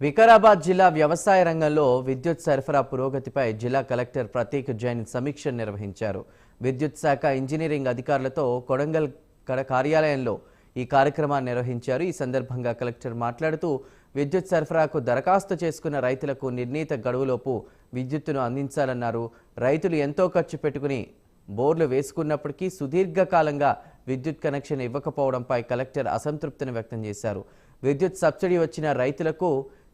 వికారాబాద్ జిల్లా వ్యవసాయ రంగంలో విద్యుత్ సరఫరా పురోగతిపై జిల్లా కలెక్టర్ ప్రతీక్ జైన్ సమీక్ష నిర్వహించారు. విద్యుత్ శాఖ ఇంజనీరింగ్ అధికారులతో కొడంగల్ కార్యాలయంలో ఈ కార్యక్రమాన్ని నిర్వహించారు. ఈ సందర్భంగా కలెక్టర్ మాట్లాడుతూ విద్యుత్ సరఫరాకు దరఖాస్తు చేసుకున్న రైతులకు నిర్ణీత గడువులోపు విద్యుత్తును అందించాలన్నారు. రైతులు ఎంతో ఖర్చు పెట్టుకుని బోర్లు వేసుకున్నప్పటికీ సుదీర్ఘకాలంగా విద్యుత్ కనెక్షన్ ఇవ్వకపోవడంపై కలెక్టర్ అసంతృప్తిని వ్యక్తం చేశారు. విద్యుత్ సబ్సిడీ వచ్చిన రైతులకు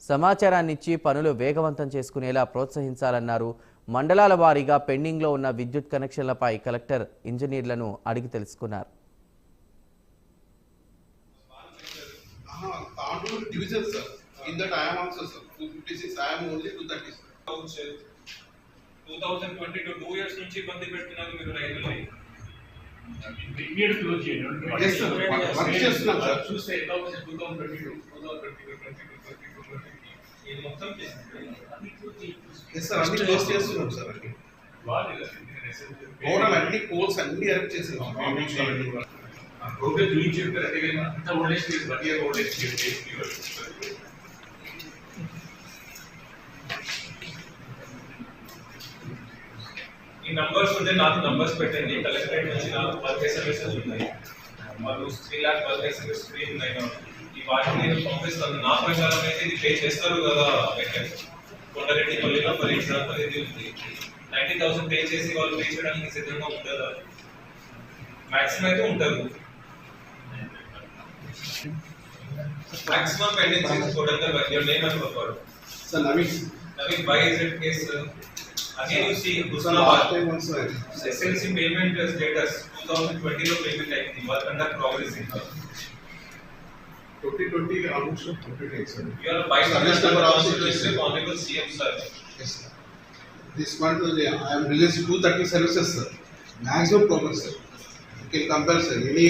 సమాచారాన్ని ఇచ్చి పనులు వేగవంతం చేసుకునేలా ప్రోత్సహించాలన్నారు. మండలాల వారీగా పెండింగ్లో ఉన్న విద్యుత్ కనెక్షన్లపై కలెక్టర్ ఇంజనీర్లను అడిగి తెలుసుకున్నారు. థౌసండ్ ట్వంటీ ఇయర్స్ నుంచి ఇబ్బంది పెడుతున్నారు మీరు ఇమీడియట్ క్లోజ్ చేయండి. చూస్తే two thousand twenty two two thousand twenty two twenty two twenty two twenty ఇది మొత్తం చేసింది Yes, sir. అన్ని క్లోజ్ చేస్తున్నాం, sir. అన్ని. ఓవరాల్ అన్ని పోల్స్ అన్ని ఎరెక్ట్ చేస్తున్నాం. ప్రోగ్రెస్ గురించి చెప్పారు అదే కదా అంత old age case one year old age case ఈ నంబర్స్ ఉంటే నాకు నంబర్స్ పెట్టండి కలెక్టరేట్ నుంచి నాకు బల్క్ ఎస్ఎంఎస్ఎస్ ఉన్నాయి వాళ్ళు three lakh bulk SMS screen ఉన్నాయి ఈ వాటిని నేను పంపిస్తాను నా ప్రకారం అయితే ఇది పే చేస్తారు కదా కొండరెడ్డి పల్లిలో ఫర్ ఎగ్జాంపుల్ ఇది ఉంది నైన్టీ థౌసండ్ పే చేసి వాళ్ళు పే చేయడానికి సిద్ధంగా ఉంటారా మ్యాక్సిమం అయితే ఉంటారు maximum pendency is put under by your name and preferred. Sir, Naveen. Naveen, why is it case? Uh, again, you see, Husanabad. Last time also. SLC payment status 2020 payment type. You are under progress income. 2020 20 almost completed, sir. You are by honorable CM, sir. Yes, sir. This month I am released 230 services, sir. Maximum progress, sir. You can compare, sir. Any